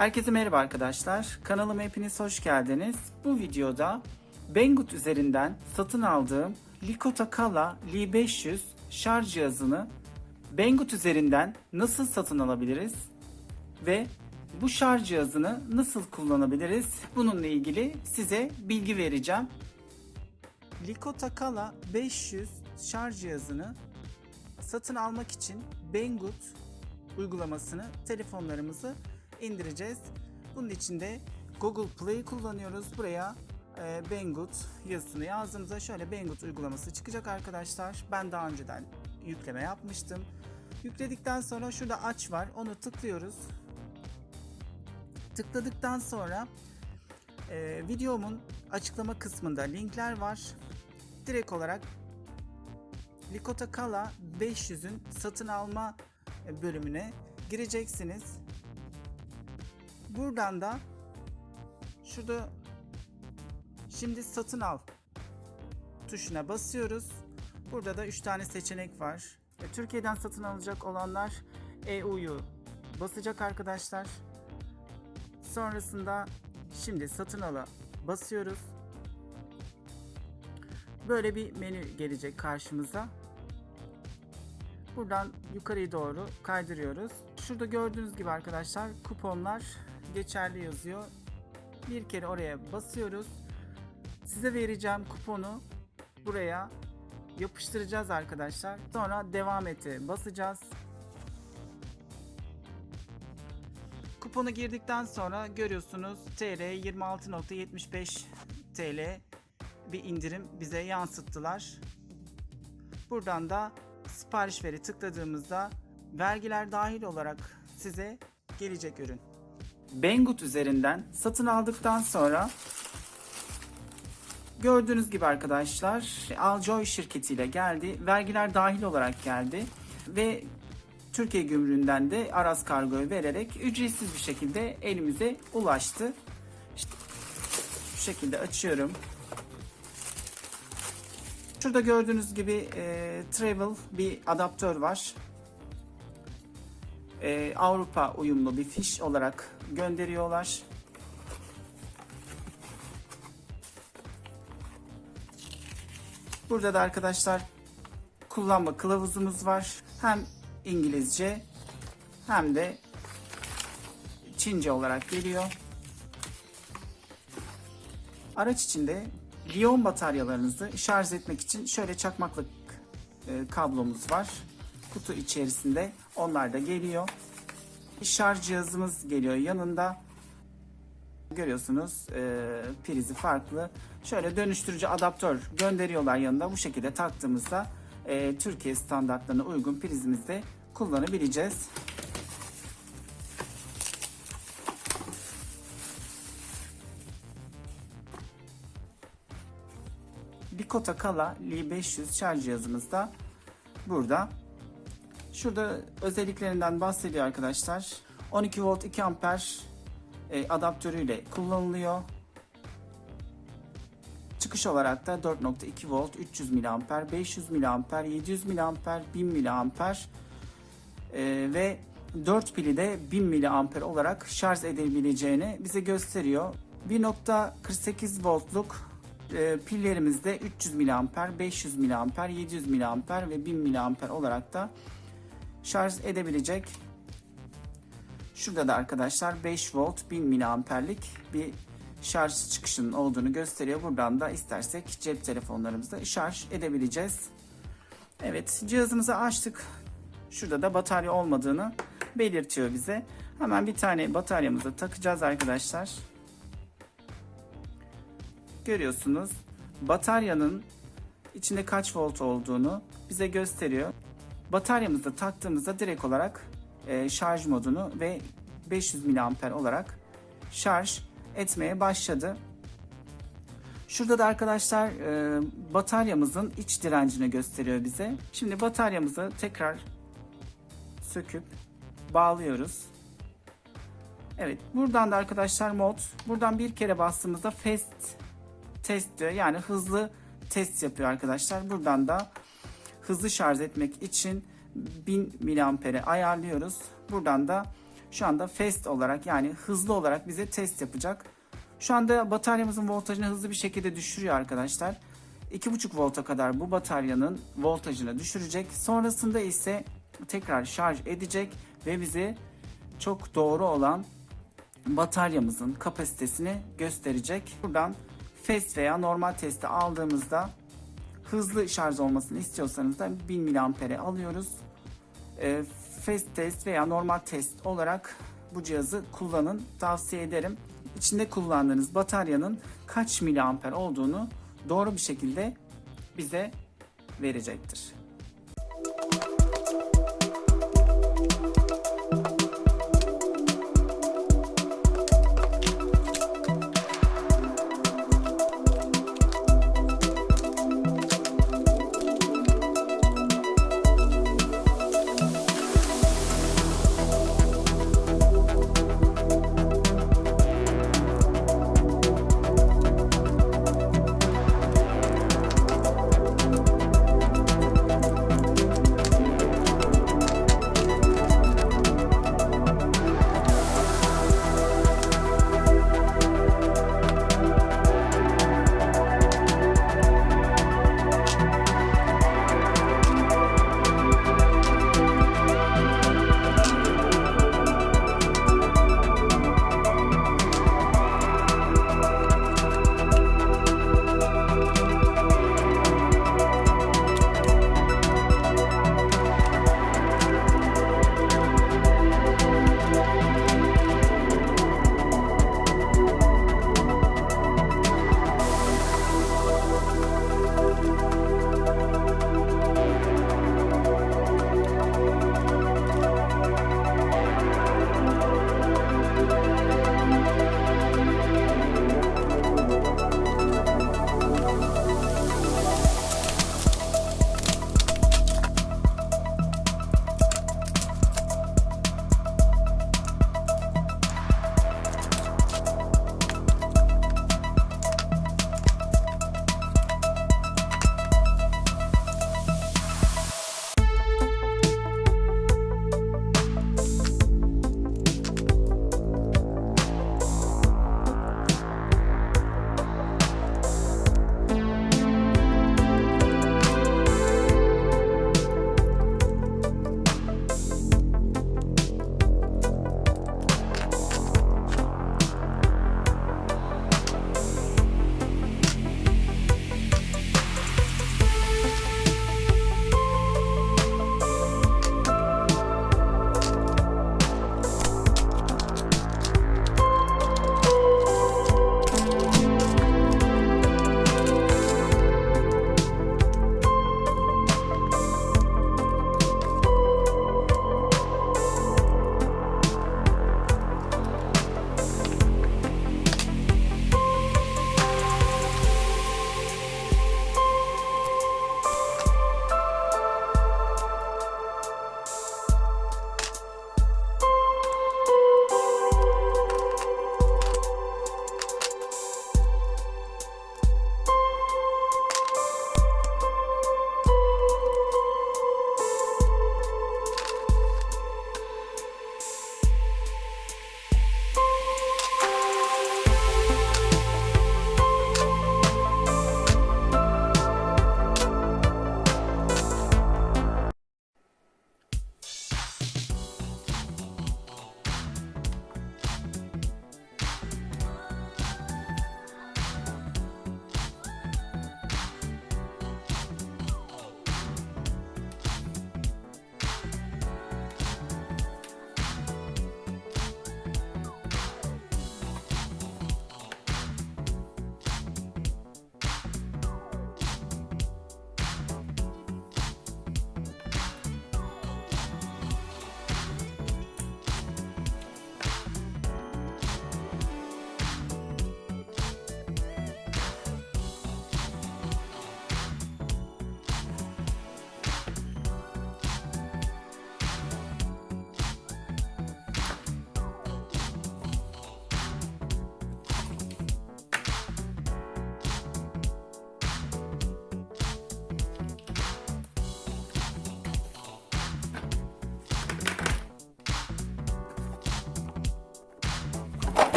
Herkese merhaba arkadaşlar. Kanalıma hepiniz hoş geldiniz. Bu videoda Banggood üzerinden satın aldığım Likota Kala Li500 şarj cihazını Banggood üzerinden nasıl satın alabiliriz ve bu şarj cihazını nasıl kullanabiliriz? Bununla ilgili size bilgi vereceğim. Likota Kala 500 şarj cihazını satın almak için Banggood uygulamasını telefonlarımızı indireceğiz. Bunun için de Google Play kullanıyoruz. Buraya e, Banggood yazısını yazdığımızda şöyle Banggood uygulaması çıkacak arkadaşlar. Ben daha önceden yükleme yapmıştım. Yükledikten sonra şurada aç var. Onu tıklıyoruz. Tıkladıktan sonra e, videomun açıklama kısmında linkler var. Direkt olarak Likota Kala 500'ün satın alma bölümüne gireceksiniz. Buradan da şurada şimdi satın al tuşuna basıyoruz. Burada da 3 tane seçenek var. E, Türkiye'den satın alacak olanlar EU'yu basacak arkadaşlar. Sonrasında şimdi satın ala basıyoruz. Böyle bir menü gelecek karşımıza. Buradan yukarıya doğru kaydırıyoruz. Şurada gördüğünüz gibi arkadaşlar kuponlar geçerli yazıyor. Bir kere oraya basıyoruz. Size vereceğim kuponu buraya yapıştıracağız arkadaşlar. Sonra devam ete basacağız. Kuponu girdikten sonra görüyorsunuz TL 26.75 TL bir indirim bize yansıttılar. Buradan da sipariş veri tıkladığımızda vergiler dahil olarak size gelecek ürün. Banggood üzerinden satın aldıktan sonra gördüğünüz gibi arkadaşlar Aljoy şirketiyle geldi. Vergiler dahil olarak geldi ve Türkiye gümrüğünden de Aras Kargo'yu vererek ücretsiz bir şekilde elimize ulaştı. İşte şu şekilde açıyorum. Şurada gördüğünüz gibi e, travel bir adaptör var. E, Avrupa uyumlu bir fiş olarak gönderiyorlar. Burada da arkadaşlar kullanma kılavuzumuz var. Hem İngilizce hem de Çince olarak geliyor. Araç içinde Lion bataryalarınızı şarj etmek için şöyle çakmaklık e, kablomuz var. Kutu içerisinde onlar da geliyor. Şarj cihazımız geliyor yanında. Görüyorsunuz e, prizi farklı. Şöyle dönüştürücü adaptör gönderiyorlar yanında. Bu şekilde taktığımızda e, Türkiye standartlarına uygun prizimizde kullanabileceğiz. Likota Kala Li500 şarj cihazımız da burada. Şurada özelliklerinden bahsediyor arkadaşlar. 12 volt 2 amper e, adaptörüyle kullanılıyor. Çıkış olarak da 4.2 volt 300 mAh, 500 mAh, 700 mAh, 1000 mAh ve 4 pili de 1000 mAh olarak şarj edebileceğini bize gösteriyor. 1.48 voltluk pillerimizde 300 mAh, 500 mAh, 700 mAh ve 1000 mAh olarak da şarj edebilecek. Şurada da arkadaşlar 5 volt 1000 mAh'lik bir şarj çıkışının olduğunu gösteriyor. Buradan da istersek cep telefonlarımızda şarj edebileceğiz. Evet cihazımızı açtık. Şurada da batarya olmadığını belirtiyor bize. Hemen bir tane bataryamızı takacağız arkadaşlar. Görüyorsunuz bataryanın içinde kaç volt olduğunu bize gösteriyor. Bataryamızı taktığımızda direkt olarak e, şarj modunu ve 500 mAh olarak şarj etmeye başladı. Şurada da arkadaşlar e, bataryamızın iç direncini gösteriyor bize. Şimdi bataryamızı tekrar söküp bağlıyoruz. Evet buradan da arkadaşlar mod buradan bir kere bastığımızda fast test diyor. Yani hızlı test yapıyor arkadaşlar. Buradan da hızlı şarj etmek için 1000 miliampere ayarlıyoruz. Buradan da şu anda fast olarak yani hızlı olarak bize test yapacak. Şu anda bataryamızın voltajını hızlı bir şekilde düşürüyor arkadaşlar. 2,5 volta kadar bu bataryanın voltajını düşürecek. Sonrasında ise tekrar şarj edecek ve bize çok doğru olan bataryamızın kapasitesini gösterecek. Buradan fast veya normal testi aldığımızda hızlı şarj olmasını istiyorsanız da 1000 mAh'e alıyoruz. E, fast test veya normal test olarak bu cihazı kullanın tavsiye ederim. İçinde kullandığınız bataryanın kaç miliamper olduğunu doğru bir şekilde bize verecektir.